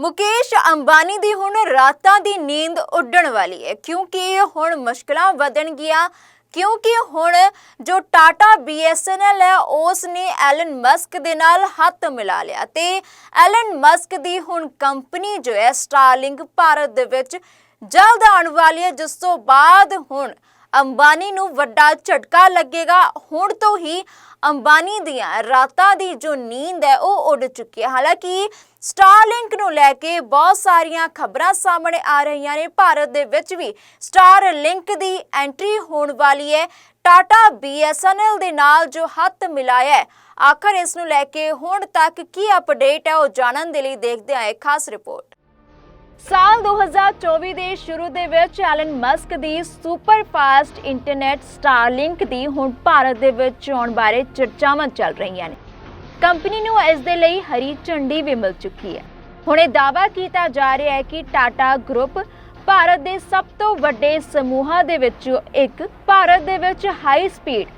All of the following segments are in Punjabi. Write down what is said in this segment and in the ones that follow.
ਮੁਕੇਸ਼ ਅੰਬਾਨੀ ਦੀ ਹੁਣ ਰਾਤਾਂ ਦੀ ਨੀਂਦ ਉੱਡਣ ਵਾਲੀ ਹੈ। ਕਿਉਂਕਿ ਹੁਣ ਮੁਸ਼ਕਲਾਂ ਵਧਣਗੀਆਂ ਕਿਉਂਕਿ ਹੁਣ ਜੋ ਟਾਟਾ BSNL ਹੈ ਉਸ ਨੇ ਐਲਨ ਮਸਕ ਦੇ ਨਾਲ ਹੱਥ ਮਿਲਾ ਲਿਆ ਤੇ ਐਲਨ ਮਸਕ ਦੀ ਹੁਣ ਕੰਪਨੀ ਜੋ ਹੈ, ਸਟਾਰਲਿੰਗ ਭਾਰਤ ਦੇ ਵਿੱਚ ਜਲਦ ਆਉਣ ਵਾਲੀ ਹੈ, ਜਿਸ ਤੋਂ ਬਾਅਦ ਹੁਣ ਅੰਬਾਨੀ ਨੂੰ ਵੱਡਾ ਝਟਕਾ ਲੱਗੇਗਾ। ਹੁਣ ਤੋਂ ਹੀ ਅੰਬਾਨੀ ਦੀਆਂ ਰਾਤਾਂ ਦੀ ਜੋ ਨੀਂਦ ਹੈ, ਉਹ ਉੱਡ ਚੁੱਕੀ ਹੈ। ਹਾਲਾਂਕਿ ਸਟਾਰਲਿੰਕ ਨੂੰ ਲੈ ਕੇ ਬਹੁਤ ਸਾਰੀਆਂ ਖਬਰਾਂ ਸਾਹਮਣੇ ਆ ਰਹੀਆਂ ਨੇ। ਭਾਰਤ ਦੇ ਵਿੱਚ ਵੀ ਸਟਾਰਲਿੰਕ ਦੀ ਐਂਟਰੀ ਹੋਣ ਵਾਲੀ ਹੈ। ਟਾਟਾ BSNL ਦੇ ਨਾਲ ਜੋ ਹੱਥ ਮਿਲਾਇਆ ਆਖਰ ਇਸ ਨੂੰ ਲੈ ਕੇ ਹੁਣ ਤੱਕ ਕੀ ਅਪਡੇਟ ਹੈ, ਉਹ ਜਾਣਨ ਦੇ ਲਈ ਦੇਖਦੇ ਹਾਂ। ਖਾਸ ਰਿਪੋਰਟ ਸਾਲ 2024 ਦੇ ਸ਼ੁਰੂ ਦੇ ਵਿੱਚ ਐਲਨ ਮਸਕ ਦੀ ਸੁਪਰ ਫਾਸਟ ਇੰਟਰਨੈਟ ਸਟਾਰਲਿੰਕ ਦੀ ਹੁਣ ਭਾਰਤ ਦੇ ਵਿੱਚ ਆਉਣ ਬਾਰੇ ਚਰਚਾਵਾਂ ਚੱਲ ਰਹੀਆਂ ਨੇ। ਕੰਪਨੀ ਨੂੰ ਇਸ ਦੇ ਲਈ ਹਰੀ ਝੰਡੀ ਵੀ ਮਿਲ ਚੁੱਕੀ ਹੈ। ਹੁਣ ਇਹ ਦਾਅਵਾ ਕੀਤਾ ਜਾ ਰਿਹਾ ਹੈ ਕਿ ਟਾਟਾ ਗਰੁੱਪ ਭਾਰਤ ਦੇ ਸਭ ਤੋਂ ਵੱਡੇ ਸਮੂਹਾਂ ਦੇ ਵਿੱਚੋਂ ਇੱਕ, ਭਾਰਤ ਦੇ ਵਿੱਚ ਹਾਈ ਸਪੀਡ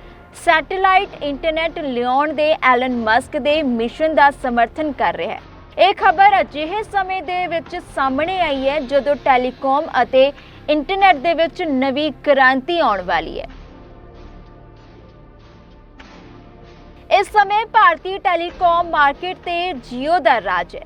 ਸੈਟੇਲਾਈਟ ਇੰਟਰਨੈਟ ਲਿਆਉਣ ਦੇ ਐਲਨ ਮਸਕ ਦੇ ਮਿਸ਼ਨ ਦਾ ਸਮਰਥਨ ਕਰ ਰਿਹਾ ਹੈ। ਇਹ ਖਬਰ ਅਜਿਹੇ ਸਮੇਂ ਦੇ ਵਿੱਚ ਸਾਹਮਣੇ ਆਈ ਹੈ ਜਦੋਂ ਟੈਲੀਕਾਮ ਅਤੇ ਇੰਟਰਨੈਟ ਦੇ ਵਿੱਚ ਨਵੀਂ ਕ੍ਰਾਂਤੀ ਆਉਣ ਵਾਲੀ ਹੈ। ਇਸ ਸਮੇਂ ਭਾਰਤੀ ਟੈਲੀਕਾਮ ਮਾਰਕੀਟ ਤੇ Jio ਦਾ ਰਾਜ ਹੈ।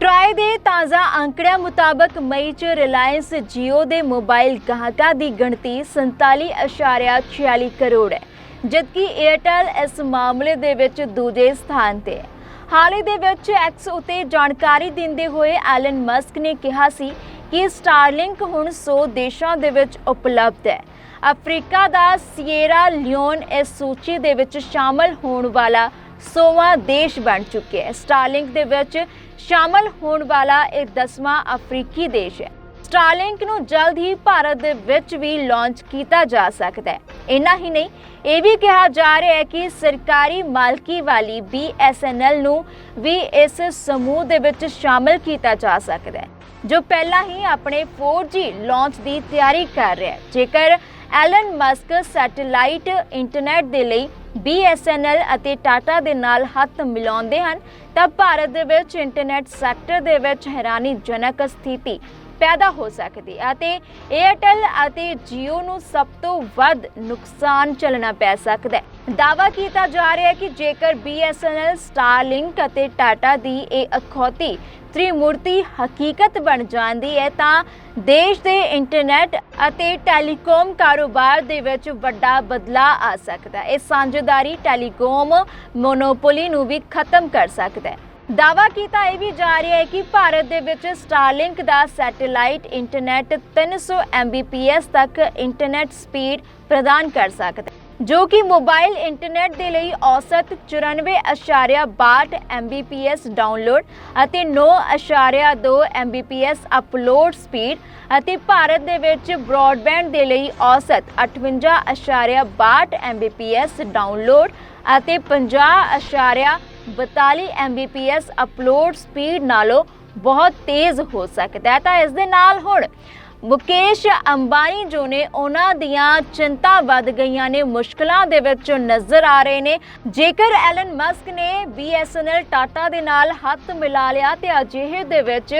ਟਰਾਈ ਦੇ ਤਾਜ਼ਾ ਅੰਕੜਿਆਂ ਮੁਤਾਬਕ ਮਈ 'ਚ ਰਿਲਾਇੰਸ Jio ਦੇ ਮੋਬਾਈਲ ਗਾਹਕਾਂ ਦੀ ਗਿਣਤੀ 47.46 ਕਰੋੜ ਹੈ, ਜਦਕਿ Airtel ਇਸ ਮਾਮਲੇ ਦੇ ਵਿੱਚ ਦੂਜੇ ਸਥਾਨ ਤੇ ਹੈ। ਹਾਲ ਹੀ ਦੇ ਵਿੱਚ ਐਕਸ ਉਤੇ ਜਾਣਕਾਰੀ ਦਿੰਦੇ ਹੋਏ ਐਲਨ ਮਸਕ ਨੇ ਕਿਹਾ ਸੀ ਕਿ ਸਟਾਰਲਿੰਕ ਹੁਣ 100 ਦੇਸ਼ਾਂ ਦੇ ਵਿੱਚ ਉਪਲਬਧ ਹੈ। ਅਫਰੀਕਾ ਦਾ ਸੀਏਰਾ ਲਿਓਨ ਇਸ ਸੂਚੀ ਦੇ ਵਿੱਚ ਸ਼ਾਮਲ ਹੋਣ ਵਾਲਾ 100ਵਾਂ ਦੇਸ਼ ਬਣ ਚੁੱਕਿਆ ਹੈ। ਸਟਾਰਲਿੰਕ ਦੇ ਵਿੱਚ ਸ਼ਾਮਲ ਹੋਣ ਵਾਲਾ ਇਹ 10ਵਾਂ ਅਫਰੀਕੀ ਦੇਸ਼ ਹੈ। ਸਟਾਰਲਿੰਕ ਨੂੰ ਜਲਦ ਹੀ ਭਾਰਤ ਦੇ ਵਿੱਚ ਵੀ ਲਾਂਚ ਕੀਤਾ ਜਾ ਸਕਦਾ ਹੈ। ਇੰਨਾ ਹੀ ਨਹੀਂ, ਇਹ ਵੀ ਕਿਹਾ ਜਾ ਰਿਹਾ ਹੈ ਕਿ ਸਰਕਾਰੀ ਮਾਲਕੀ ਵਾਲੀ BSNL ਨੂੰ ਵੀ ਇਸ ਸਮੂਹ ਦੇ ਵਿੱਚ ਸ਼ਾਮਲ ਕੀਤਾ ਜਾ ਸਕਦਾ ਹੈ, ਜੋ ਪਹਿਲਾਂ ਹੀ ਆਪਣੇ 4G ਲਾਂਚ ਦੀ ਤਿਆਰੀ ਕਰ ਰਿਹਾ ਹੈ। ਜੇਕਰ ਐਲਨ ਮਸਕ ਸੈਟੇਲਾਈਟ ਇੰਟਰਨੈਟ ਦੇ ਲਈ BSNL ਅਤੇ ਟਾਟਾ ਦੇ ਨਾਲ ਹੱਥ ਮਿਲਾਉਂਦੇ ਹਨ ਤਾਂ ਭਾਰਤ ਦੇ ਵਿੱਚ ਇੰਟਰਨੈਟ ਸੈਕਟਰ ਦੇ ਵਿੱਚ ਹੈਰਾਨੀਜਨਕ ਸਥਿਤੀ ਪੈਦਾ ਹੋ ਸਕਦੀ ਹੈ ਅਤੇ Airtel ਅਤੇ Jio ਨੂੰ ਸਭ ਤੋਂ ਵੱਧ ਨੁਕਸਾਨ ਚੱਲਣਾ ਪੈ ਸਕਦਾ ਹੈ। ਦਾਅਵਾ ਕੀਤਾ ਜਾ ਰਿਹਾ ਹੈ ਕਿ ਜੇਕਰ BSNL Starlink ਅਤੇ Tata ਦੀ ਇਹ ਅਖੌਤੀ ਤ੍ਰਿਮੂਰਤੀ ਹਕੀਕਤ ਬਣ ਜਾਂਦੀ ਹੈ, ਤਾਂ ਦੇਸ਼ ਦੇ ਇੰਟਰਨੈਟ ਅਤੇ ਟੈਲੀਕਾਮ ਕਾਰੋਬਾਰ ਦੇ ਵਿੱਚ ਵੱਡਾ ਬਦਲਾਅ ਆ ਸਕਦਾ ਹੈ। ਇਹ ਸਾਂਝੇਦਾਰੀ ਟੈਲੀਕਾਮ ਮੋਨੋਪੋਲੀ ਨੂੰ ਵੀ ਖਤਮ ਕਰ ਸਕਦਾ ਹੈ। ਦਾਵਾ ਕੀਤਾ ਇਹ ਵੀ ਜਾ ਰਿਹਾ ਹੈ ਕਿ ਭਾਰਤ ਦੇ ਵਿੱਚ ਸਟਾਰਲਿੰਕ ਦਾ ਸੈਟੇਲਾਈਟ ਇੰਟਰਨੈਟ 300 Mbps ਤੱਕ ਇੰਟਰਨੈਟ ਸਪੀਡ ਪ੍ਰਦਾਨ ਕਰ ਸਕਦਾ ਹੈ, ਜੋ ਕਿ ਮੋਬਾਈਲ ਇੰਟਰਨੈਟ ਦੇ ਲਈ ਔਸਤ 94.62 Mbps ਡਾਊਨਲੋਡ ਅਤੇ 9.2 Mbps ਅਪਲੋਡ ਸਪੀਡ ਅਤੇ ਭਾਰਤ ਦੇ ਵਿੱਚ ਬ੍ਰੌਡਬੈਂਡ ਦੇ ਲਈ ਔਸਤ 58.62 Mbps ਡਾਊਨਲੋਡ ਅਤੇ 50.42 Mbps ਅਪਲੋਡ ਸਪੀਡ ਨਾਲੋਂ ਬਹੁਤ ਤੇਜ਼ ਹੋ ਸਕਦਾ ਹੈ। ਤਾਂ ਇਸ ਦੇ ਨਾਲ ਹੁਣ ਮੁਕੇਸ਼ ਅੰਬਾਨੀ ਜੋ ਨੇ ਉਹਨਾਂ ਦੀਆਂ ਚਿੰਤਾ ਵੱਧ ਗਈਆਂ ਨੇ, ਮੁਸ਼ਕਲਾਂ ਦੇ ਵਿੱਚ ਨਜ਼ਰ ਆ ਰਹੇ ਨੇ। ਜੇਕਰ ਐਲਨ ਮਸਕ ਨੇ BSNL ਟਾਟਾ ਦੇ ਨਾਲ ਹੱਥ ਮਿਲਾ ਲਿਆ ਤੇ ਅਜਿਹੇ ਦੇ ਵਿੱਚ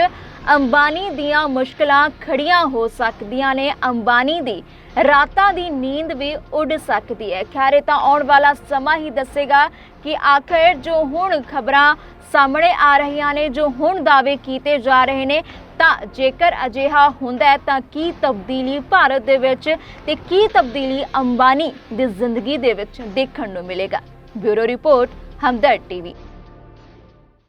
ਅੰਬਾਨੀ ਦੀਆਂ ਮੁਸ਼ਕਲਾਂ ਖੜੀਆਂ ਹੋ ਸਕਦੀਆਂ ਨੇ। ਅੰਬਾਨੀ ਦੀ ਰਾਤਾਂ ਦੀ ਨੀਂਦ ਵੀ ਉੱਡ ਸਕਦੀ ਹੈ। ਖੈਰ ਤਾਂ ਆਉਣ ਵਾਲਾ ਸਮਾਂ ਹੀ ਦੱਸੇਗਾ ਕਿ ਆਖਰ ਜੋ ਹੁਣ ਖਬਰਾਂ ਸਾਹਮਣੇ ਆ ਰਹੀਆਂ ਨੇ, ਜੋ ਹੁਣ ਦਾਅਵੇ ਕੀਤੇ ਜਾ ਰਹੇ ਨੇ, ਤਾਂ ਜੇਕਰ ਅਜਿਹਾ ਹੁੰਦਾ ਤਾਂ ਕੀ ਤਬਦੀਲੀ ਭਾਰਤ ਦੇ ਵਿੱਚ ਤੇ ਕੀ ਤਬਦੀਲੀ ਅੰਬਾਨੀ ਦੀ ਜ਼ਿੰਦਗੀ ਦੇ ਵਿੱਚ ਦੇਖਣ ਨੂੰ ਮਿਲੇਗਾ। Bureau report, Hamdard TV.